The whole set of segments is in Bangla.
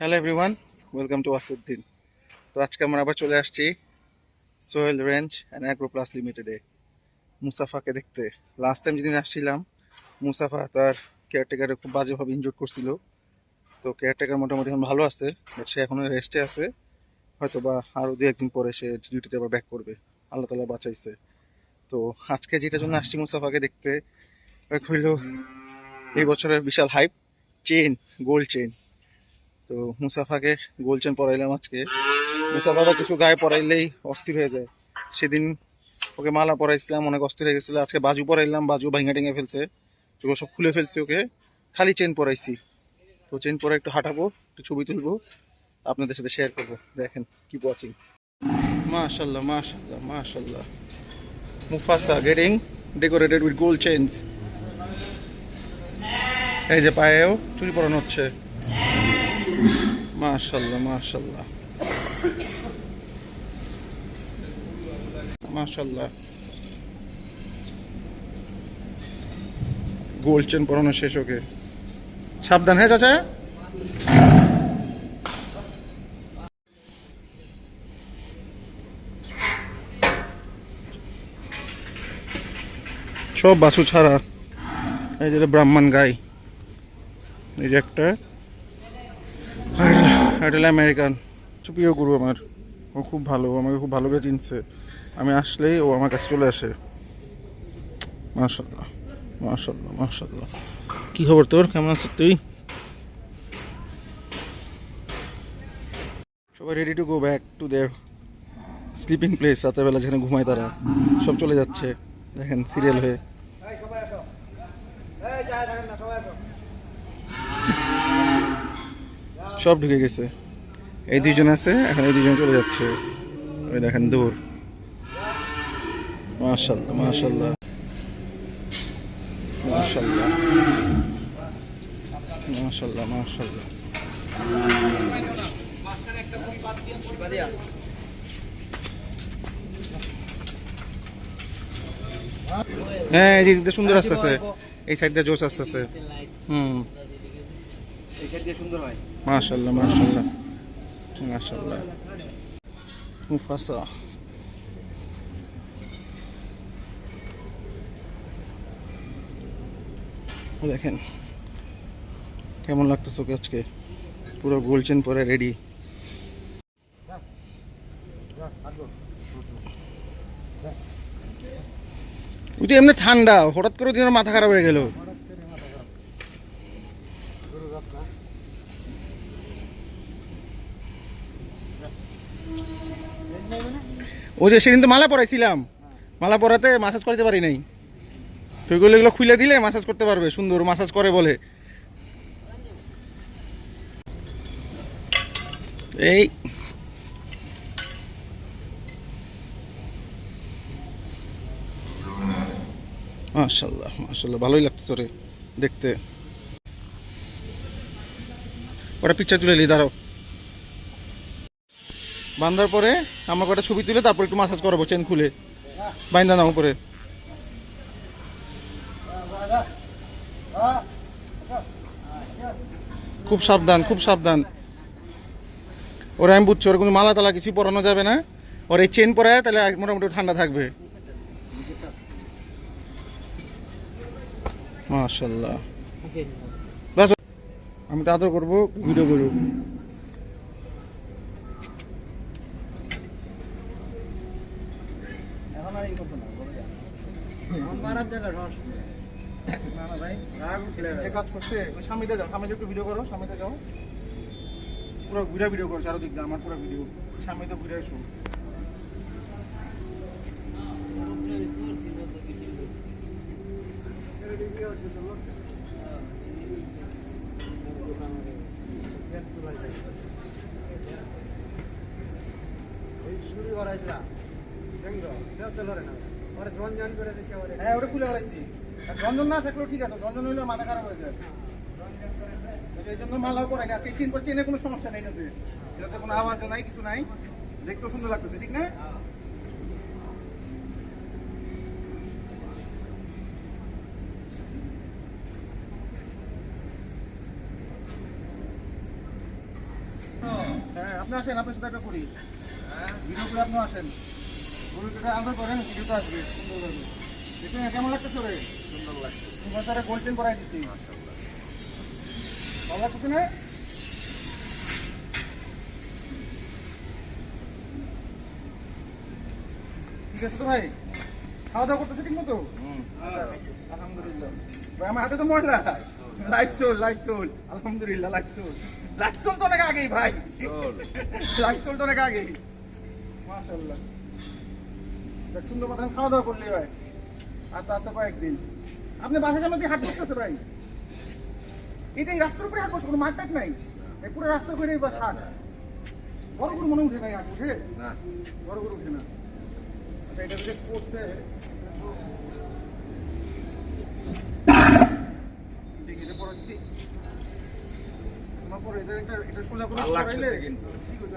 Hello everyone welcome to Wasuddin তো আজকে আমরা আবার চলে আসছি Sohel range and agro plus লিমিটেডে মুসাফাকে দেখতে। লাস্ট টাইম যেদিন আসছিলাম, মুসাফা তার কেয়ারটেকারে খুব বাজেভাবে ইনজুর করছিল। তো কেয়ারটেকার মোটামুটি এখন ভালো আছে সে এখনও রেস্টে আছে। হয়তো বা আরও দু একদিন পরে সে ডিউটিতে আবার ব্যাক করবে। আল্লাহ তালা বাঁচাইছে। তো আজকে যেটার জন্য আসছি মুসাফাকে দেখতে হইল এই বছরের বিশাল হাইপ চেন গোল্ড চেন তো মুসাফাকে গোল চেন পরাইলাম আজকে। মুসাফা আবার কিছু গায়ে পরাইলেই অস্থির হয়ে যায়। সেদিন ওকে মালা পরাইছিলাম, অনেক অস্থির হয়ে গেছিল। আজকে বাজু পরাইলাম, বাজু ভাঙা টেঙে ফেলছে। চোখ সব খুলে ফেলছে ওকে। খালি চেন পরাইছি। তো চেন পরে একটু হাঁটাবো, একটু ছবি তুলবো। আপনাদের সাথে শেয়ার করব। দেখেন কি ওয়াচিং মাশাল্লাহ মাশাল্লাহ মাশাল্লাহ। Mufasa getting decorated with gold chain এই যে পায়েও চুরি পরানো হচ্ছে। মাশাল্লাহ মাশাল্লাহ মাশাল্লাহ গোল্ড চেন পরানো শেষ ওকে। সাবধান হ্যাঁ চাচা? সব বাছু ছাড়া। এই যে এটা ব্রাহ্মণ গাই। এই যে একটা। এটা আমেরিকান। প্রিয় গুরু আমার। ও খুব ভালো আমাকে খুব ভালো করে চিনছে। আমি আসলেই ও আমার কাছে চলে আসে। মাশাল্লাহ মাশাল্লাহ মাশাল্লাহ কি খবর তোর? কেমন আছিস তুই? সবাই ready to go back to their sleeping place রাতেরবেলা যেখানে ঘুমায় তারা। সব চলে যাচ্ছে। দেখেন সিরিয়াল হয়ে। সব ঢুকে গেছে। এই দুইজন আছে, এখন এই দুইজন চলে যাচ্ছে। ওই দেখেন দূর। মাশাল্লাহ মাশাল্লাহ হ্যাঁ এই দিকটা সুন্দর আসতেছে। এই সাইডটা জোস আসতেছে। হুম। দেখেন, কেমন লাগতেছে ওকে আজকে? পুরো গোলচেন পরে রেডি এমনি ঠান্ডা, হঠাৎ করে দিনের মাথা খারাপ হয়ে গেল। ওই যে সেদিন তো মালা পরাইছিলাম। মালা পরাতে মাসাজ করতে পারি নাই। তো ওইগুলো এগুলো খুলে দিলে মাসাজ করতে পারবে, সুন্দর মাসাজ করে বলে। এই। মাশাল্লাহ মাশাল্লাহ ভালোই লাগতেছে রে দেখতে। ওটা পিকচার তুলে নি, দাঁড়াও। বান্ধার পরে আমার কটা ছবি তুলে তারপর একটু মাসাজ করাবো চেন খুলে। বাইন্দা নাও উপরে। খুব সাবধান খুব সাবধান। ওরা আমি বুঝছি ওর কোনো মালা তালা কিছু পরানো যাবে না। ওর এই চেন পরায় তাহলে মোটামুটি ঠান্ডা থাকবে। মাশাল্লাহ। বাস আমি তো আদর করব ভিডিও করব এখন আর এই করব না বলে যা এখন বারাত জায়গা রস না না ভাই রাগ ছেলে এক কাজ করছে ওই সামনেতে যাও। সামনে একটু ভিডিও করো সামনেতে যাও। পুরো ঘুরে ভিডিও করো চারোদিক দিয়ে আমার পুরো ভিডিও সামনে তো ঘুরে আসো শুরু করাইছিলাম হ্যাঁ ওটা খুলে বেড়াইছি রঞ্জন না থাকলেও ঠিক আছে রঞ্জন হইলে মাথা খারাপ হয়ে যায়। এই জন্য মালাও করাই না আজকে চেন চেনে কোনো সমস্যা নেই এটাতে এটাতে কোনো আওয়াজও নাই কিছু নাই। দেখতেও সুন্দর লাগতেছে ঠিক না? আপনি আসেন আপনার সাথে একটা করি। ভিডিও করে আপনি আসেন। কেমন লাগতেছে রে সুন্দর লাগছে তোমার তারা গোল্ডেন করাই দিচ্ছি ভালো লাগতেছে না ঠিক আছে তো ভাই খাওয়া দাওয়া করতেছে ঠিক মতো আলহামদুলিল্লাহ ভাই আমার হাতে তো ময়লা লাইফ সোল লাইফ সোল আলহামদুলিল্লাহ লাইফ সোল লাইফ সোল তো অনেক আগেই ভাই। লাইফ সোল তো অনেক আগেই মাশাআল্লাহ। দেখ সুন্দর মতন খাওয়া দাওয়া করলে ভাই আর তো কয়েকদিন। আপনি বাসার সামনে দিয়ে হাট বসতেছে ভাই। এটাই রাস্তার উপরে হাট বসে কোনো মার্কেট নাই। এই পুরো রাস্তা করে বাস হাট। বড় করে মনে উঠে ভাই হাট উঠে? বড় করে উঠে না। আচ্ছা এটা যদি দিছি? আমার পরে এটা এটা সোজা করে ভালো লাগতেছে কিন্তু।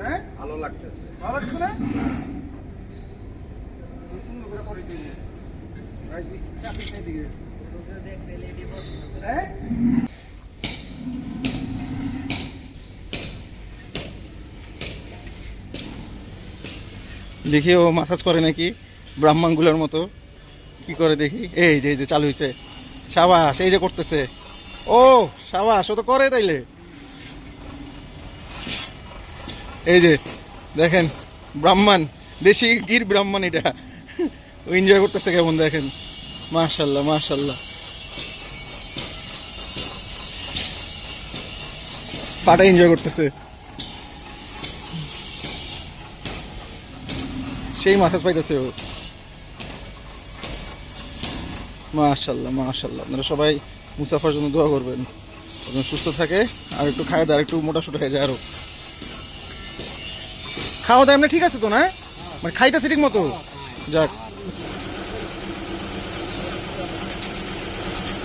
হ্যাঁ? ভালো লাগতেছে। ভালো লাগছে না। সুন্দর করে করে যে চাপি হ্যাঁ দেখি ও মাসাজ করে নাকি ব্রাহ্মণগুলোর মতো। কি করে দেখি? এই যে এই যে, চালু হয়েছে সাবাস, এই যে করতেছে। ও, সাবাস, ও তো করে তাইলে। এই যে, দেখেন, ব্রাহ্মণ, দেশি গির ব্রাহ্মণ এটা। এনজয় করতেছে কেমন দেখেন? মাশাল্লাহ মাশাল্লাহ পাটা এনজয় করতেছে। সেই মাসাজ পাইতেছে ও। মাশাল্লাহ মাশাল্লাহ আপনারা সবাই মুসাফার জন্য দোয়া করবেন। সুস্থ থাকে, আর একটু খায় আর একটু মোটা সোটা হয়ে যায় আরও। খাওয়া দাওয়া ঠিক আছে তো না? মানে খাইতেছে ঠিক মতো যাক।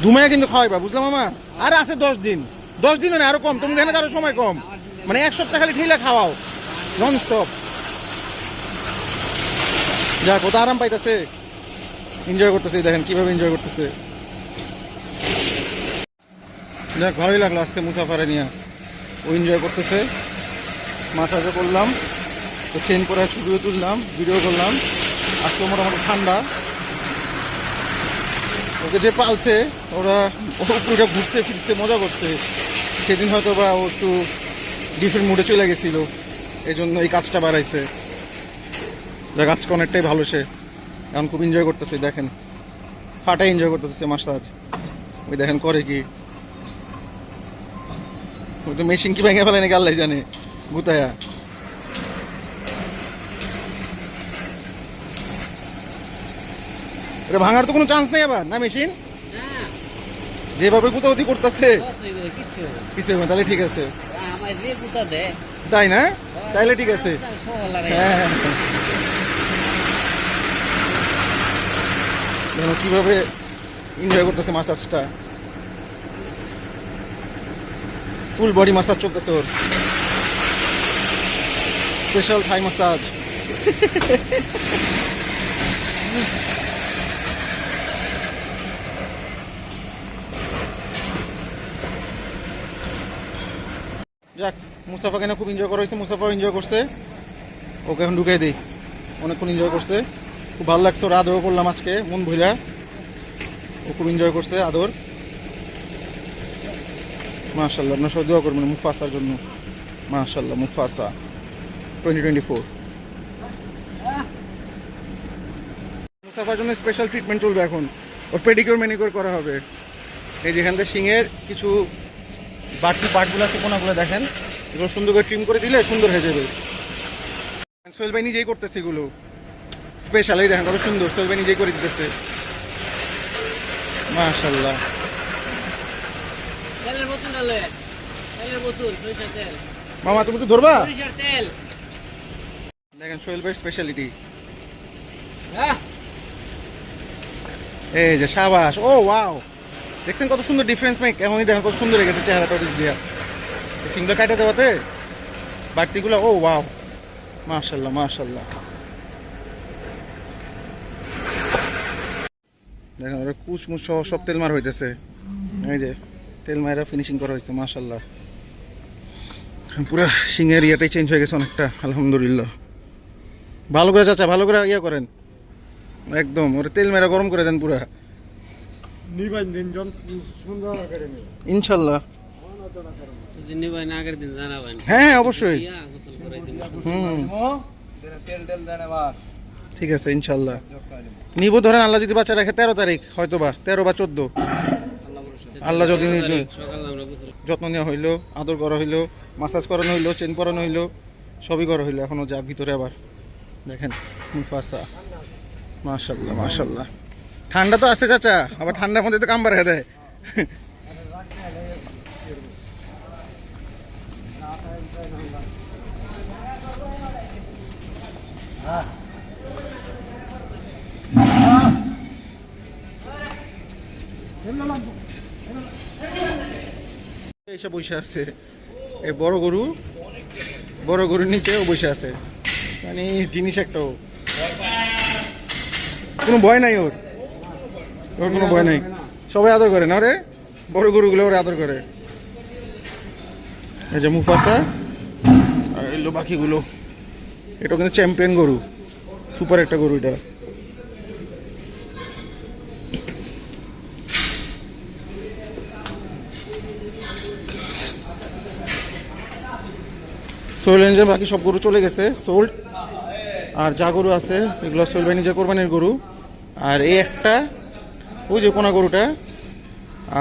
ধুমাইয়া কিন্তু খাওয়াইবা বুঝলাম মামা? আর আছে দশ দিন। দশ দিন না আরও কম তুমি দেখে আরও সময় কম। মানে এক সপ্তাহ খালি ঠেলে খাওয়াও নন স্টপ যা ও তো আরাম পাইতেছে। এনজয় করতেছে, দেখেন কীভাবে এনজয় করতেছে। যাক, ভালোই লাগল আজকে মুসাফারে নিয়ে। ও এনজয় করতেছে। মাসাজও করলাম। তো চেন করে ছবিও তুললাম ভিডিও করলাম। আজকে মোটামুটি ঠান্ডা। ওকে যে পালছে, ওরা ও ঘুরছে, ফিরছে, মজা করছে। সেদিন হয়তো বা ও একটু ডিফারেন্ট মুডে চলে গেছিল। এই জন্য এই কাজটা বাড়াইছে। আজকে অনেকটাই ভালো সে। এখন খুব এনজয় করতেছে, দেখেন। ফাটাই এনজয় করতেছে মাসাজ ওই দেখেন, করে কি? ওই তো মেশিন কি ভেঙে ফেলে নাকি, আল্লাহ জানে। গুতায়া এটা ভাঙার তো কোনো চান্স নেই আবার না মেশিন যেভাবে গুতাগুতি করতেছে। কিছু কিছু হবে তাহলে ঠিক আছে। তাই না? তাইলে ঠিক আছে। হ্যাঁ হ্যাঁ, হ্যাঁ। কীভাবে এনজয় করতেছে মাসাজটা ফুল বডি মাসাজ চলতেছে ওর। স্পেশাল থাই মাসাজ যাক মুসাফা কেন খুব এনজয় করা হয়েছে? মুসাফাও এনজয় করছে। ওকে এখন ঢুকাই দিই। অনেকক্ষণ এনজয় করছে। খুব ভালো লাগছে ওর আদরও করলাম আজকে, মন ভুলা ও খুব এনজয় করছে আদর। মাশাল্লাহ আপনার সবাই দোয়া করবেন মুফাসার জন্য। মাশাল্লাহ মুফাসা। টোয়েন্টি টোয়েন্টি ফোর মুসাফার জন্য স্পেশাল ট্রিটমেন্ট চলবে এখন। ওর পেডিকিউর ম্যানিকিউর করা হবে। এই যেখান থেকে শিঙের কিছু বাড়তি পার্টগুলো আছে কোনাগুলো দেখেন। এগুলো সুন্দর করে ট্রিম করে দিলে সুন্দর হয়ে যাবে। সোহেল ভাই নিজেই করতেছে এগুলো। স্পেশাল এই দেখেন কত সুন্দর সোহেল ভাই নিজেই করে দিতেছে। মাশাল্লাহ মামা তুমি তো ধরবা? দেখেন সোহেল ভাইয়ের স্পেশালিটি হ্যাঁ। এই যে সাবাস ও ওয়াও দেখছেন কত সুন্দর ডিফারেন্স মেক এমনই দেখেন কত সুন্দর গেছে চেহারাটা ওদিক দিয়া। সিংটা কাটা দেওয়াতে বাড়তিগুলো, ও ওয়াও মাশাল্লাহ মাশাল্লাহ। দেখেন ওরা কুচমুচ সহ সব তেল মার হইতেছে। এই যে, তেল মায়েরা ফিনিশিং করা হয়েছে মাশাল্লাহ। পুরো সিংহের ইয়েটাই চেঞ্জ হয়ে গেছে অনেকটা, আলহামদুলিল্লাহ। ভালো করে চাচা, ভালো করে ইয়ে করেন। একদম, ওরে তেল মেরা গরম করে দেন পুরা নিবান দিন জন সুন্দর করে ইনশাল্লাহ। জানাবেন হ্যাঁ অবশ্যই। গোসল করে দিন। হুম। তেল তেল দেন আবার ঠিক আছে ইনশাল্লাহ। নিব ধরেন আল্লাহ যদি বাচ্চা রাখে তেরো তারিখ হয়তো বা তেরো বা চোদ্দ। আল্লাহ যদি সকালে যত্ন নেওয়া হইল আদর করা হইল মাসাজ করানো হইল চেন পরানো হইল সবই করা হইল এখনও যা ভিতরে আবার। দেখেন মুফাসা। মাশাল্লাহ মাশাল্লাহ। ঠান্ডা তো আছে চাচা, আবার ঠান্ডার মধ্যে তো কাম রেখে দেয়। এসে বসে আছে। এই বড় গরু, বড় গরুর নিচে ও বসে আছে। মানে জিনিস একটা ও। কোনো ভয় নাই ওর। ওর কোনো ভয় নাই। সবাই আদর করে না রে বড় গরুগুলো ওরে আদর করে। এই যে মুফাসা আর এলো বাকিগুলো। এটা কিন্তু চ্যাম্পিয়ন গরু। সুপার একটা গরু এটা। সোহেল রেঞ্জের বাকি সব গরু চলে গেছে, সোল্ড। আর যা গরু আছে, এগুলো সোহেল ভাই নিজের কোরবানির গরু। আর এই একটা ওই যে কোনা গরুটা।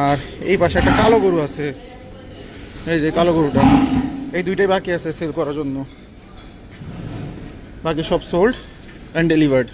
আর এই পাশে একটা কালো গরু আছে। এই যে কালো গরুটা। এই দুইটাই বাকি আছে সেল করার জন্য। বাকি সব সোল্ড অ্যান্ড ডেলিভার্ড